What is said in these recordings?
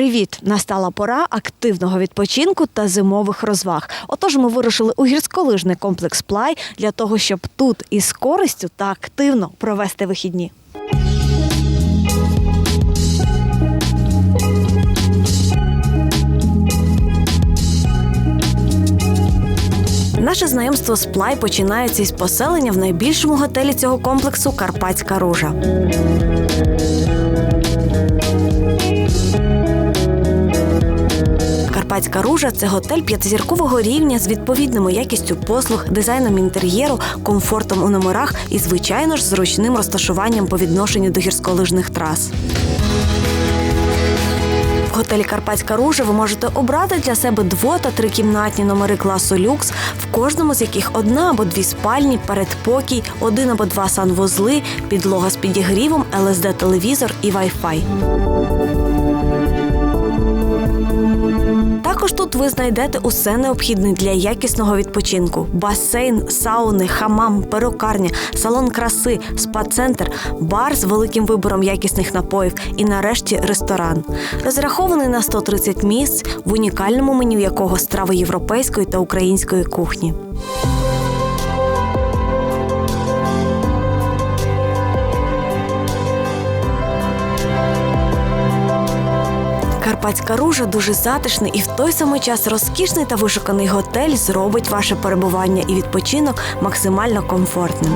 Привіт! Настала пора активного відпочинку та зимових розваг. Отож, ми вирушили у гірськолижний комплекс Плай для того, щоб тут із користю та активно провести вихідні. Наше знайомство з Плай починається із поселення в найбільшому готелі цього комплексу Карпатська ружа. Карпатська ружа це готель п'ятизіркового рівня з відповідною якістю послуг, дизайном інтер'єру, комфортом у номерах і, звичайно ж, зручним розташуванням по відношенню до гірськолижних трас. В готелі Карпатська ружа ви можете обрати для себе дво та трикімнатні номери класу люкс, в кожному з яких одна або дві спальні, передпокій, один або два санвузли, підлога з підігрівом, ЛСД-телевізор і Wi-Fi. Тут ви знайдете усе необхідне для якісного відпочинку: басейн, сауни, хамам, перукарня, салон краси, спа-центр, бар з великим вибором якісних напоїв і нарешті ресторан. Розрахований на 130 місць, в унікальному меню якого страви європейської та української кухні. Карпатська ружа дуже затишний і в той самий час розкішний та вишуканий готель зробить ваше перебування і відпочинок максимально комфортним.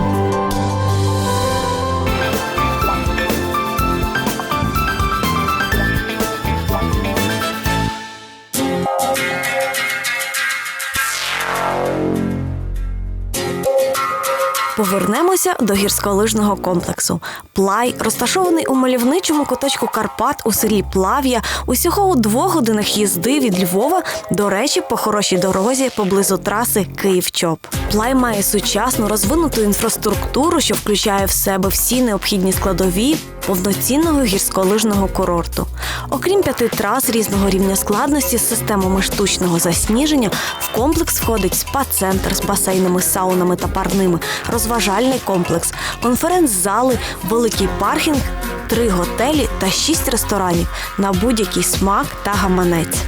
Повернемося до гірськолижного комплексу. Плай розташований у мальовничому куточку Карпат у селі Плав'я, усього у двох годинах їзди від Львова, до речі, по хорошій дорозі поблизу траси Київ-Чоп. Плай має сучасну розвинуту інфраструктуру, що включає в себе всі необхідні складові повноцінного гірськолижного курорту. Окрім п'яти трас різного рівня складності з системами штучного засніження, в комплекс входить спа-центр з басейнами, саунами та парними, розважальний комплекс, конференц-зали, великий паркінг, три готелі та шість ресторанів на будь-який смак та гаманець.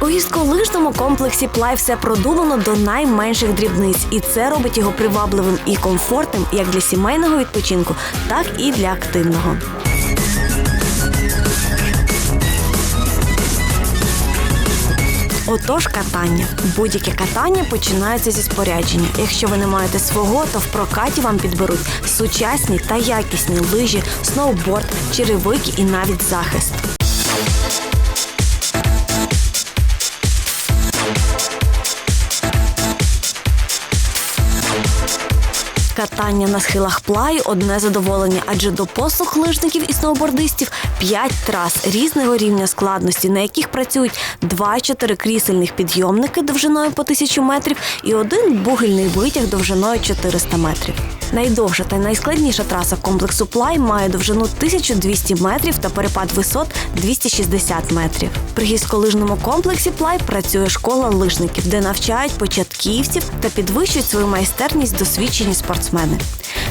У гірськолижному комплексі Плай все продумано до найменших дрібниць, і це робить його привабливим і комфортним як для сімейного відпочинку, так і для активного. Отож, катання. Будь-яке катання починається зі спорядження. Якщо ви не маєте свого, то в прокаті вам підберуть сучасні та якісні лижі, сноуборд, черевики і навіть захист. Катання на схилах плаю одне задоволення, адже до послуг лижників і сноубордистів п'ять трас різного рівня складності, на яких працюють два чотирикрісельних підйомники довжиною по тисячу метрів і один бугельний витяг довжиною 400 метрів. Найдовша та найскладніша траса комплексу Плай має довжину 1200 метрів та перепад висот 260 метрів. При гірськолижному комплексі Плай працює школа лижників, де навчають початківців та підвищують свою майстерність досвідчені спортсмени.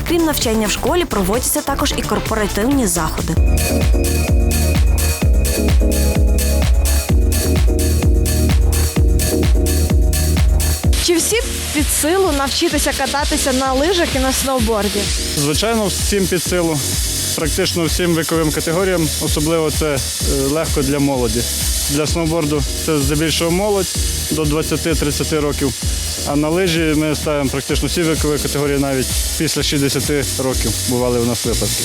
Крім навчання в школі, проводяться також і корпоративні заходи. Чи всі під силу навчитися кататися на лижах і на сноуборді? Звичайно, всім під силу. Практично всім віковим категоріям, особливо це е, легко для молоді. Для сноуборду це здебільшого молодь до 20-30 років. А на лижі ми ставимо практично всі вікові категорії, навіть після 60 років бували у нас випадки.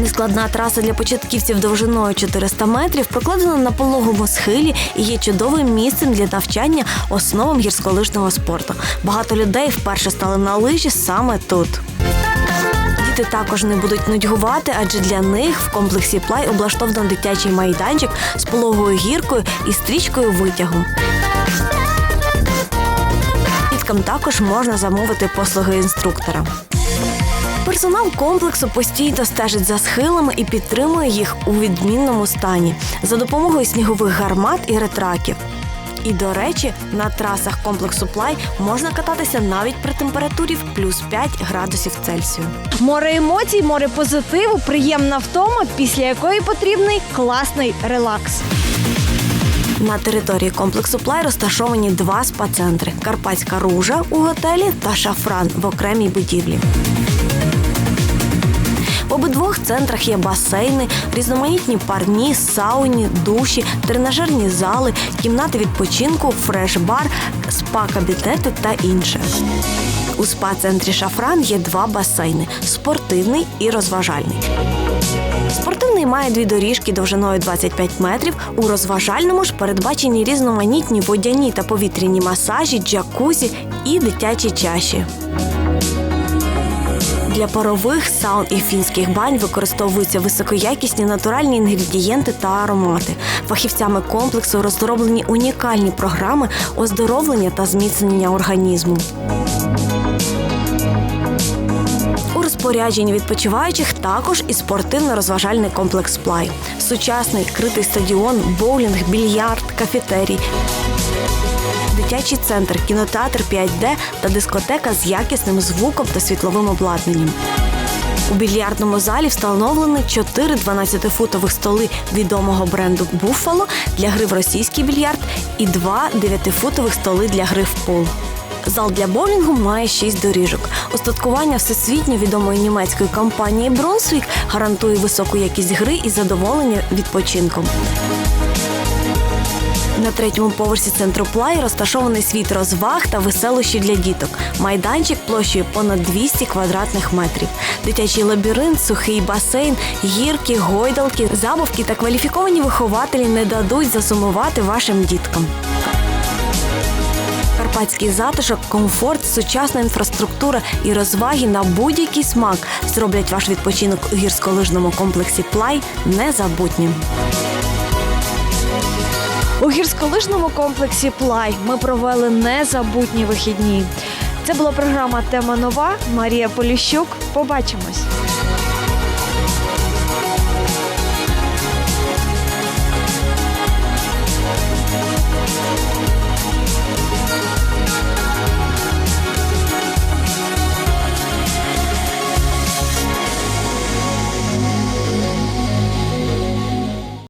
Нескладна траса для початківців довжиною 400 метрів прокладена на пологому схилі і є чудовим місцем для навчання основам гірськолижного спорту. Багато людей вперше стали на лижі саме тут. Діти також не будуть нудьгувати, адже для них в комплексі плай облаштовано дитячий майданчик з пологою гіркою і стрічкою витягу. Діткам також можна замовити послуги інструктора. Персонал комплексу постійно стежить за схилами і підтримує їх у відмінному стані за допомогою снігових гармат і ретраків. І до речі, на трасах комплексу Плай можна кататися навіть при температурі в плюс 5 градусів Цельсію. Море емоцій, море позитиву, приємна втома, після якої потрібний класний релакс. На території комплексу Плай розташовані два спа-центри: Карпатська ружа у готелі та шафран в окремій будівлі. В обидвох центрах є басейни, різноманітні парні, сауні, душі, тренажерні зали, кімнати відпочинку, фреш-бар, спа-кабінети та інше. У спа-центрі Шафран є два басейни спортивний і розважальний. Спортивний має дві доріжки довжиною 25 метрів. У розважальному ж передбачені різноманітні водяні та повітряні масажі, джакузі і дитячі чаші. Для парових саун і фінських бань використовуються високоякісні натуральні інгредієнти та аромати. Фахівцями комплексу розроблені унікальні програми оздоровлення та зміцнення організму. У відпочиваючих також і спортивно-розважальний комплекс Плай. Сучасний критий стадіон, боулінг, більярд, кафетерій, дитячий центр, кінотеатр 5D та дискотека з якісним звуком та світловим обладнанням. У більярдному залі встановлені 4 12-футових столи відомого бренду Буффало для гри в російський більярд і 2 9-футових столи для гри в пул. Зал для боулінгу має 6 доріжок. Остаткування всесвітньо відомої німецької компанії Бронсвік гарантує високу якість гри і задоволення відпочинком. На третьому поверсі центру Плай розташований світ розваг та веселощі для діток. Майданчик площею понад 200 квадратних метрів. Дитячий лабіринт, сухий басейн, гірки, гойдалки, забавки та кваліфіковані вихователі не дадуть засумувати вашим діткам. Карпатський затишок, комфорт, сучасна інфраструктура і розваги на будь-який смак зроблять ваш відпочинок у гірськолижному комплексі Плай незабутнім. У гірськолижному комплексі Плай ми провели незабутні вихідні. Це була програма Тема нова. Марія Поліщук. Побачимось.